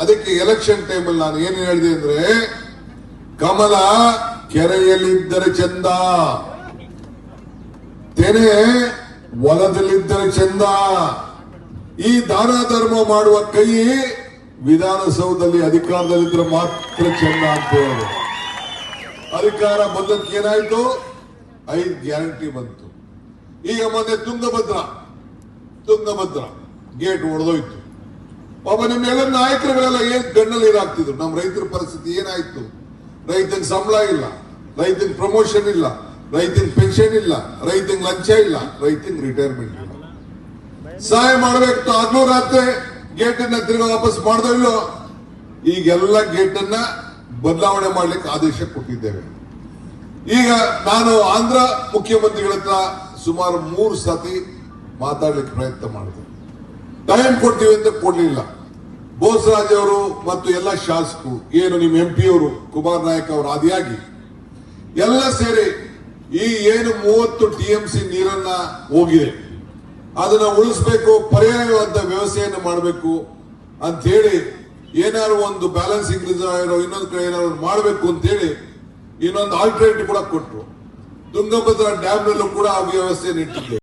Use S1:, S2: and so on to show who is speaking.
S1: ಅದಕ್ಕೆ ಎಲೆಕ್ಷನ್ ಟೈಮಲ್ಲಿ ನಾನು ಏನು ಹೇಳಿದೆ ಅಂದ್ರೆ, ಕಮಲ ಕೆರೆಯಲ್ಲಿದ್ದರೆ ಚಂದ. ತೆನೆ ಹೊಲದಲ್ಲಿದ್ದರೆ ಚಂದ. ಈ ದಾನ ಧರ್ಮ ಮಾಡುವ ಕೈ ವಿಧಾನಸೌಧದಲ್ಲಿ ಅಧಿಕಾರದಲ್ಲಿದ್ದರೆ ಮಾತ್ರ ಚಂದ ಅಂತ ಅಧಿಕಾರ ಬಂದಕ್ಕೆ ಏನಾಯ್ತು? ಐದು ಗ್ಯಾರಂಟಿ ಬಂತು. ಈಗ ಮೊನ್ನೆ ತುಂಗಭದ್ರ ತುಂಗಭದ್ರ ಗೇಟ್ ಒಡೆದೋಯ್ತು. ಪಾಪ ನಿಮ್ಮೆಲ್ಲ ನಾಯಕರುಗಳೆಲ್ಲ ಏನ್ ಗಣ್ಣಲ್ಲಿ ಇದಾಗ್ತಿದ್ರು ನಮ್ಮ ರೈತರ ಪರಿಸ್ಥಿತಿ ಏನಾಯ್ತು? ರೈತನ ಸಂಬಳ ಇಲ್ಲ ರೈತನ ಪ್ರಮೋಷನ್ ಇಲ್ಲ ರೈತನ ಪೆನ್ಷನ್ ಇಲ್ಲ ರೈತನ ಲಂಚ ಇಲ್ಲ ರೈತನ ರಿಟೈರ್ಮೆಂಟ್ ಇಲ್ಲ. ಸಹಾಯ ಮಾಡಬೇಕು ಆಗ್ಲೂ ರಾತ್ರಿ ಗೇಟ್ ಅನ್ನ ತಿರುಗಿ ವಾಪಸ್ ಮಾಡ್ದೋ ಇಲ್ಲೋ? ಈಗೆಲ್ಲ ಗೇಟ್ ಬದಲಾವಣೆ ಮಾಡ್ಲಿಕ್ಕೆ ಆದೇಶ ಕೊಟ್ಟಿದ್ದೇವೆ. ಈಗ ನಾನು ಆಂಧ್ರ ಮುಖ್ಯಮಂತ್ರಿಗಳ ಹತ್ರ ಸುಮಾರು ಮೂರು ಸತಿ ಮಾತಾಡ್ಲಿಕ್ಕೆ ಪ್ರಯತ್ನ ಮಾಡಿದೆ. ಟೈಮ್ ಕೊಡ್ತೀವಿ ಅಂತ ಕೊಡ್ಲಿಲ್ಲ. ಬೋಸರಾಜ್ ಅವರು ಮತ್ತು ಎಲ್ಲ ಶಾಸಕರು, ಏನು ನಿಮ್ಮ ಎಂ ಪಿ ಅವರು ಕುಮಾರ್ ನಾಯಕ್ ಅವರು ಆದಿಯಾಗಿ, ಎಲ್ಲ ಸೇರಿ ಈ ಏನು ಮೂವತ್ತು ಟಿ ಎಂ ಸಿ ನೀರನ್ನ ಹೋಗಿದೆ. ಅದನ್ನ ಉಳಿಸ್ಬೇಕು ಪರ್ಯಾಯವಾದ ವ್ಯವಸ್ಥೆಯನ್ನು ಮಾಡಬೇಕು ಅಂತ ಹೇಳಿ ಏನಾದ್ರು ಒಂದು ಬ್ಯಾಲೆನ್ಸಿಂಗ್ ರಿಸರ್ವ್ ಇನ್ನೊಂದು ಕಡೆ ಏನಾದ್ರು ಮಾಡಬೇಕು ಅಂತ ಹೇಳಿ ಇನ್ನೊಂದು ಆಲ್ಟರ್ನೇಟಿವ್ ಕೂಡ ಕೊಟ್ಟರು. ತುಂಗಭದ್ರಾ ಡ್ಯಾಮ್ ನಲ್ಲೂ ಕೂಡ ಆ ವ್ಯವಸ್ಥೆಯನ್ನು ಇಟ್ಟಿದ್ದೇವೆ.